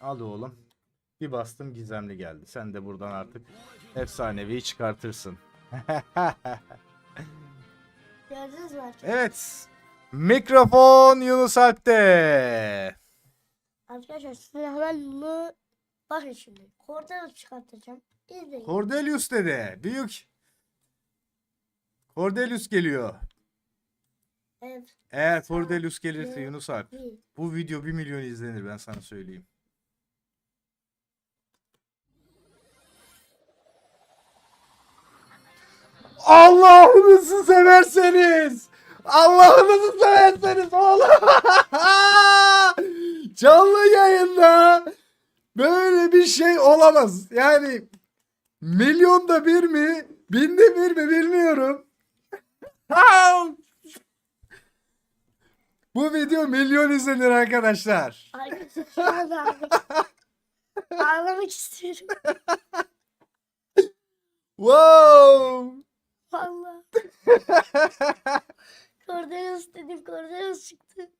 Al oğlum. Bir bastım gizemli geldi. Sen de buradan artık efsaneviyi çıkartırsın. Gördünüz mü arkadaşlar? evet. Mikrofon Yunus Alp'te. Arkadaşlar size hemen bunu bakın şimdi. Kordanı çıkartacağım. İzleyin. Cordelius dedi. Büyük. Cordelius geliyor. evet. Eğer Cordelius gelirse. Yunus Alp. Bu video 1 milyon izlenir ben sana söyleyeyim. Allah'ınızı severseniz. Allah'ınızı severseniz oğlum. Canlı yayında böyle bir şey olamaz. Yani milyonda bir mi, binde bir mi bilmiyorum. Bu video milyon izlenir arkadaşlar. Arkadaşlar şu anda ağlamak, ağlamak istiyorum. Wow. Valla. Korderos dedim. Korderos çıktı.